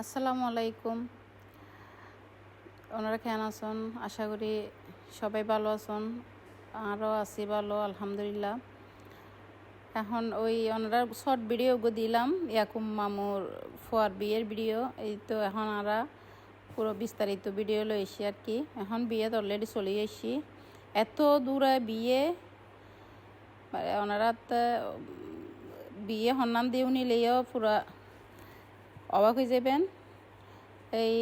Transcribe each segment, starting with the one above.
আসসালামু আলাইকুম। ওনারা কেমন আছেন? আশা করি সবাই ভালো আছেন। আরও আছি ভালো, আলহামদুলিল্লাহ। এখন ওই ওনারা শর্ট ভিডিও দিলাম ইয়াকুম মামুর ফোয়ার বিয়ের ভিডিও এই তো এখন আরা পুরো বিস্তারিত ভিডিও লই এসি আর কি। এখন বিয়ে তো অলরেডি চলে এসি এত দূরে বিয়ে মানে ওনারা বিয়ে সন্ধান দিও নিলেও পুরা অবাক হয়ে যাবেন? এই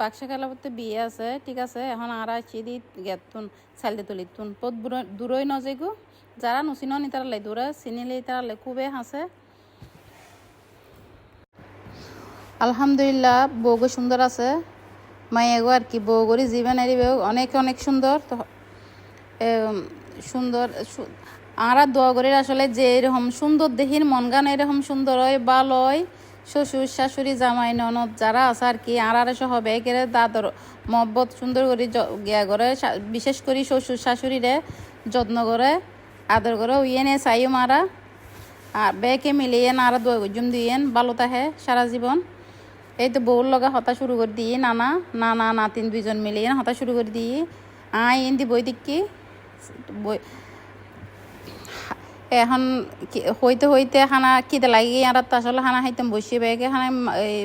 বাক্সা খেলাপতে বিয়ে আছে, ঠিক আছে, এখন আর আছি দি গেতুন চালতে তুলি তুন পদ দূরই নজে গো যারা নুচিন নি তারা লাই দূরে চিনিলে তারা লাই খুবই হাসে। আলহামদুলিল্লাহ, বউগো সুন্দর আছে। মাইয়াগো আর কি বউগরি জীবন এরিবে অনেক অনেক সুন্দর। তো সুন্দর আরা দোয়া করে আসলে যে এরকম সুন্দর দেহির মন গান এরকম সুন্দর হয়, ভালো হয়। শ্বশুর, শাশুড়ি, জামাই, ননদ যারা আছে আর কি, আর আর সহ বেগের দাদর মহব্বত সুন্দর করে গিয়া করে বিশেষ করে শ্বশুর, শাশুড়িরে যত্ন করে, আদর করে উইয়ে নে চাইও মারা, আর বেকে মিলিয়ে নারা দোয়া গজুম দিয়েন ভালো থাকে সারা জীবন। এই তো বউর লগা হতা শুরু করে দিয়ে নানা নানা, নাতিন দুইজন মিলিয়ে হতা শুরু করে দিয়ে আই ইন্দি বই দিকি বই এখন হইতে হইতে খানা কিতে লাগি? আর তো আসলে খানা খাইতাম বসে বেগে। খানা এই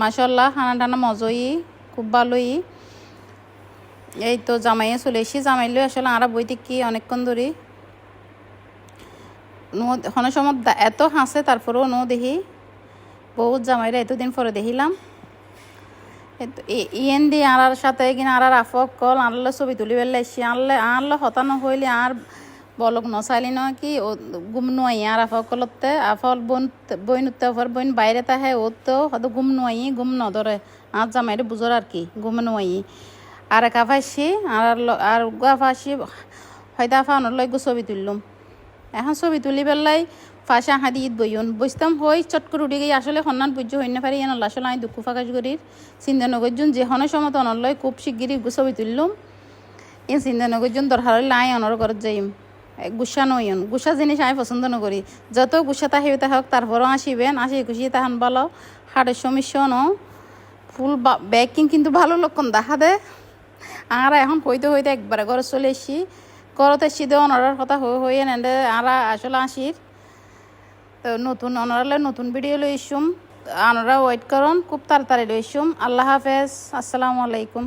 মাসাল্লাহ খানা টানা মজই, খুব ভালোই। এই তো জামাইয়ে চলে এসি জামাইলে আসলে আরা বইতে কি অনেকক্ষণ ধরে কোনো সময় এত হাসে, তারপরেও নো দেখি। বহুত জামাইরা এতদিন পরে দেখিলাম। ইয়েন দি আনার সাথে কিনা আর আফক কল, আনলে ছবি তুলি বেলে এসি আনলে আনলে হতানো হইলে আর বলক নচাইলি ন কি গুম নোয়াই আর কলতে, আফল বন বইন উত্তর বইন বাইরে তাহে ও তো হয়তো গুম নোয়াই গুম নধরে আর জামাইরে বুঝর আর কি গুম নোয়াই আর একা ফাইসি আর আর গুয়া ফাঁসি হয়তো আফানোর গো ছবি তুললুম। এখন ছবি তুলি পেলাই ফাঁসে আহা দিয়ে বইন বসতাম হই চট করে উঠে গিয়ে আসলে সন্ধান পুজো হইনে পারি এন আসলে আমি দুঃখ ফাঁকাশ করির চিন্তা নগরজন যে হনের সময় অনলয় খুব শিগগিরই ছবি তুললুম, এই চিন্তা নগরজন দরকার আই অনর ঘরত যাইম। গুসা নইন গুসা জিনিস আমি পছন্দ নকরি যত গুসা তাহিবে তাহক তারপরও আসিবেন আসি খুশি তাহান ভালো হাড়ের সমস্যা ন। ফুল ব্যাকিং কিন্তু ভালো লক্ষণ দেখা দে আর এখন হইতে হইতে একবারে ঘরে চলে এসি ঘরতে এসি দে অনরার কথা হয়ে হয়ে নেন্দে আর আসলে আসির তো নতুন অনরালে নতুন ভিডিও লই ইসুম আনরা ওয়েট করুন খুব তাড়াতাড়ি লই ইসুম আল্লাহ হাফেজ। আসসালামু আলাইকুম।